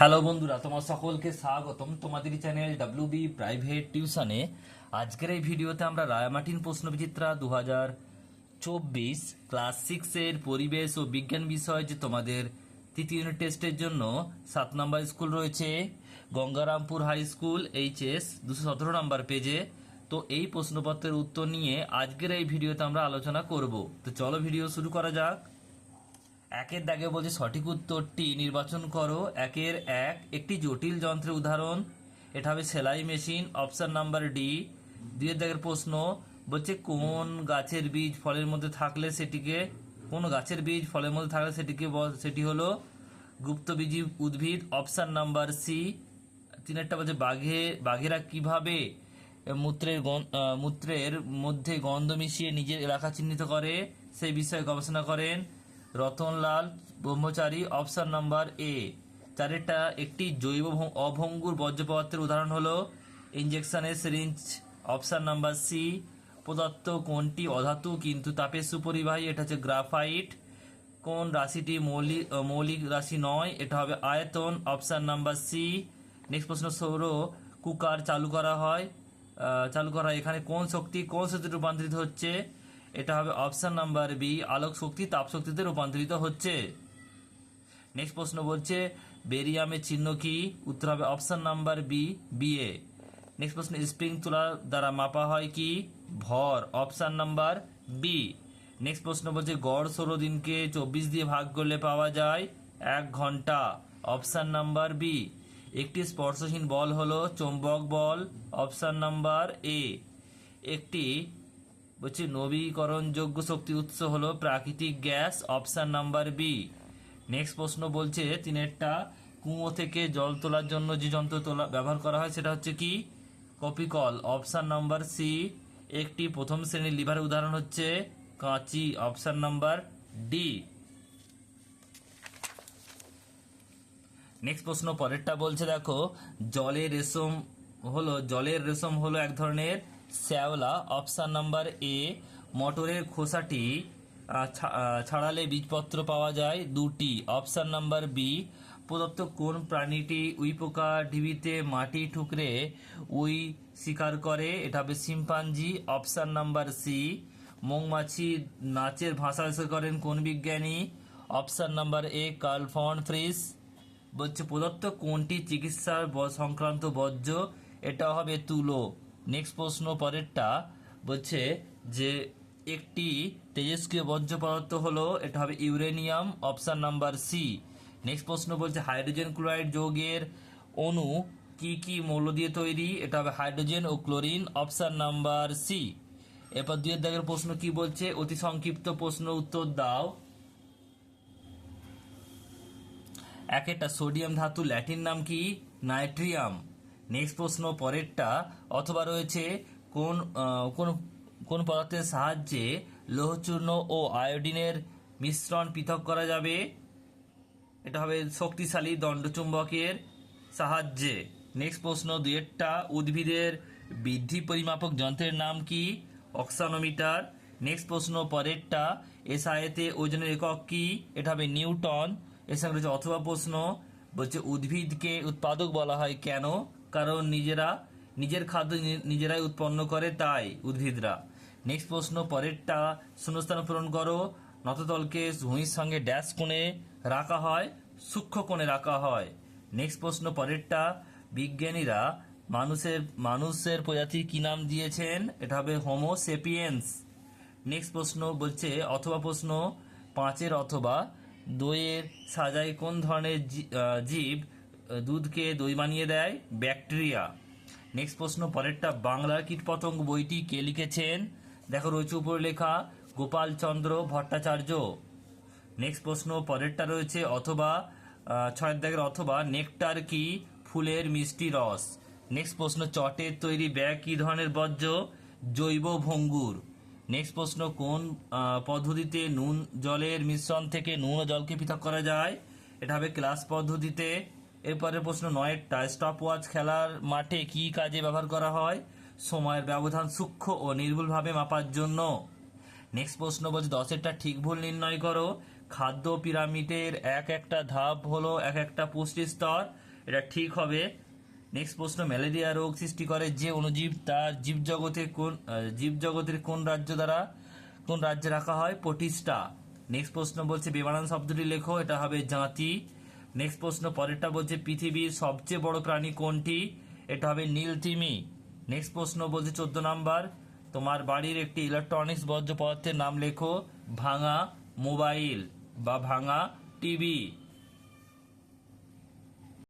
Hello বন্ধুরা, তোমার সকলকে স্বাগতম। তোমাদের চ্যানেল ডাব্লিউ বি প্রাইভেট টিউশনে আজকের এই ভিডিওতে আমরা রায়ামাটিন প্রশ্নবিচিত্রা দু হাজার চব্বিশ ক্লাস সিক্সের পরিবেশ ও বিজ্ঞান বিষয় যে তোমাদের তৃতীয় ইউনিট টেস্টের জন্য সাত নম্বর স্কুল রয়েছে, গঙ্গারামপুর হাই স্কুল এইচএস দুশো সতেরো নম্বর পেজে তো এই প্রশ্নপত্রের উত্তর নিয়ে আজকের এই ভিডিওতে আমরা আলোচনা করব। তো চলো ভিডিও শুরু করা যাক। একের দাগে বলছে সঠিক উত্তরটি নির্বাচন করো। একের এক, একটি জটিল যন্ত্রের উদাহরণ। এটা হবে সেলাই মেশিন, অপশন নাম্বার ডি। দুইয়ের দাগের প্রশ্ন বলছে কোন গাছের বীজ ফলের মধ্যে থাকলে সেটিকে, কোন গাছের বীজ ফলের মধ্যে থাকলে সেটিকে সেটি হলো গুপ্তবীজী উদ্ভিদ, অপশন নাম্বার সি। তিনেরটা বলছে বাঘে, বাঘেরা কীভাবে মূত্রের মূত্রের মধ্যে গন্ধ মিশিয়ে নিজের এলাকা চিহ্নিত করে, সেই বিষয়ে গবেষণা করেন। Ratanlal Brahmachari, option number A. চারেরটা একটি জৈব অভঙ্গুর বর্জ্য পদার্থের উদাহরণ হলো ইঞ্জেকশনের সিরিঞ্জ অপশন নাম্বার সি পদার্থ কোনটি অধাতু কিন্তু তাপের সুপরিবাহী, এটা হচ্ছে গ্রাফাইট কোন রাশিটি মৌলিক মৌলিক রাশি নয়, এটা হবে আয়তন। অপশন নাম্বার সি নেক্সট প্রশ্ন সৌর, কুকার চালু করা হয়। চালু করা হয় এখানে কোন শক্তি কোন শক্তিতে রূপান্তরিত হচ্ছে? এটা হবে অপশন নাম্বার বি আলোক শক্তি, তাপ শক্তিতে রূপান্তরিত হচ্ছে। নেক্সট প্রশ্ন বলছে, বেরিয়ামের চিহ্ন কি? উত্তর হবে অপশন নাম্বার বি বিএ নেক্সট প্রশ্ন স্প্রিং তোলা দ্বারা মাপা হয় কি? ভর অপশন নাম্বার বি নেক্সট প্রশ্ন বলছে, গড় ষোলো দিনকে চব্বিশ দিয়ে ভাগ করলে পাওয়া যায় এক ঘণ্টা। অপশান নাম্বার বি একটি স্পর্শহীন বল হলো চৌম্বক বল অপশান নাম্বার এ একটি বলছে নবীকরণযোগ্য শক্তি উৎস হলো প্রাকৃতিক gas, option number B. Next প্রশ্ন বলছে তিনেরটা কুয়ো থেকে জল তোলার জন্য যে যন্ত্র তোলা, ব্যবহার করা হয় সেটা হচ্ছে কি? কপিকল। Option number C. একটি প্রথম শ্রেণির লিভারের উদাহরণ হচ্ছে কাঁচি। Option number D. নেক্সট প্রশ্ন পরেরটা বলছে, দেখো, জলের রেশম হলো, জলের রেশম হলো এক ধরনের শ্যাওলা অপশন নাম্বার এ মটরের খোসাটি ছাড়ালে বীজপত্র পাওয়া যায় দুটি। অপশন নাম্বার বি প্রদত্ত কোন প্রাণীটি উই পোকা ঢিবিতে মাটি ঠুকরে উই শিকার করে, এটা হবে শিম্পাঞ্জি। অপশন নাম্বার সি মৌমাছি নাচের ভাষা আবিষ্কার করেন কোন বিজ্ঞানী? Option number A Karl von Frisch. বলছে, প্রদত্ত কোনটি চিকিৎসার সংক্রান্ত বর্জ্য? এটা হবে তুলো। নেক্সট প্রশ্ন পরেরটা বলছে যে একটি তেজস্ক্রিয় বর্জ্য পদার্থ হলো, এটা হবে uranium, option number C next প্রশ্ন বলছে হাইড্রোজেন ক্লোরাইড যৌগের অণু কি কি মৌল দিয়ে তৈরি? এটা হবে হাইড্রোজেন ও ক্লোরিন, অপশন নাম্বার সি এরপর দুয়ের দাগের প্রশ্ন কি বলছে? অতি সংক্ষিপ্ত প্রশ্ন উত্তর দাও। এক একটা সোডিয়াম ধাতু, ল্যাটিন নাম কি? নাইট্রিয়াম। নেক্সট প্রশ্ন পরেরটা, অথবা রয়েছে কোন কোন কোন পদার্থের সাহায্যে লৌহচূর্ণ ও আয়োডিনের মিশ্রণ পৃথক করা যাবে? এটা হবে শক্তিশালী দণ্ডচুম্বকের সাহায্যে। নেক্সট প্রশ্ন দুয়েরটা উদ্ভিদের বৃদ্ধি পরিমাপক যন্ত্রের নাম কি? অক্সানোমিটার। নেক্সট প্রশ্ন পরেরটা, এসআইতে ওজনের একক কি? এটা হবে নিউটন। এর সঙ্গে রয়েছে অথবা প্রশ্ন, বলছে উদ্ভিদকে উৎপাদক বলা হয় কেন? কারণ নিজেরা, নিজের খাদ্য নিজেরাই উৎপন্ন করে তাই, উদ্ভিদরা। নেক্সট প্রশ্ন পরেরটা, শূন্যস্থান পূরণ করো। নততলকে ভূমির সঙ্গে ড্যাশ কোণে রাখা হয়, সূক্ষ্ম কোণে রাখা হয়। নেক্সট প্রশ্ন পরেরটা, বিজ্ঞানীরা মানুষের মানুষের প্রজাতির কি নাম দিয়েছেন? এটা হবে হোমো সেপিয়েন্স নেক্সট প্রশ্ন বলছে, অথবা প্রশ্ন, পাঁচের অথবা দইয়ের সাজায় কোন ধরনের জীব দুধকে দই বানিয়ে দেয়, ব্যাকটেরিয়া। নেক্সট প্রশ্ন, পরেরটা, বাংলার কীটপতঙ্গ বইটি কে লিখেছেন? দেখো, রয়েছে উপরে লেখা গোপালচন্দ্র ভট্টাচার্য। নেক্সট প্রশ্ন, পরেরটা রয়েছে, অথবা ছয়ের দাগের অথবা, নেকটার কি ফুলের মিষ্টি রস? নেক্সট প্রশ্ন, চটের তৈরি ব্যাগ কি ধরনের বর্জ্য? জৈব ভঙ্গুর। নেক্সট প্রশ্ন, কোন পদ্ধতিতে নুন জলের মিশ্রণ থেকে নুন ও জলকে পৃথক করা যায়? এটা হবে ক্লাস পদ্ধতিতে। এরপরে প্রশ্ন নয়েরটা স্টপ ওয়াচ খেলার মাঠে কি কাজে ব্যবহার করা হয়? সময়ের ব্যবধান সূক্ষ্ম ও নির্ভুলভাবে মাপার জন্য। নেক্সট প্রশ্ন বলছে, দশেরটা ঠিক ভুল নির্ণয় করো। খাদ্য পিরামিডের এক একটা ধাপ হলো এক একটা পুষ্টি স্তর। এটা ঠিক হবে। নেক্সট প্রশ্ন, ম্যালেরিয়া রোগ সৃষ্টি করে যে অণুজীব তার জীবজগতে কোন জীবজগতের কোন রাজ্য দ্বারা, কোন রাজ্যে রাখা হয়? পটিস্টা নেক্সট প্রশ্ন বলছে বেমানান শব্দটি লেখো, এটা হবে জাতি। নেক্সট প্রশ্ন, পরেরটা বলছে, পৃথিবীর সবচেয়ে বড় প্রাণী কোনটি? এটা হবে নীল তিমি। নেক্সট প্রশ্ন বলছে, চোদ্দ নাম্বার, তোমার বাড়ির একটি ইলেকট্রনিক্স বর্জ্য পদার্থের নাম লেখো, ভাঙা মোবাইল বা ভাঙা টিভি।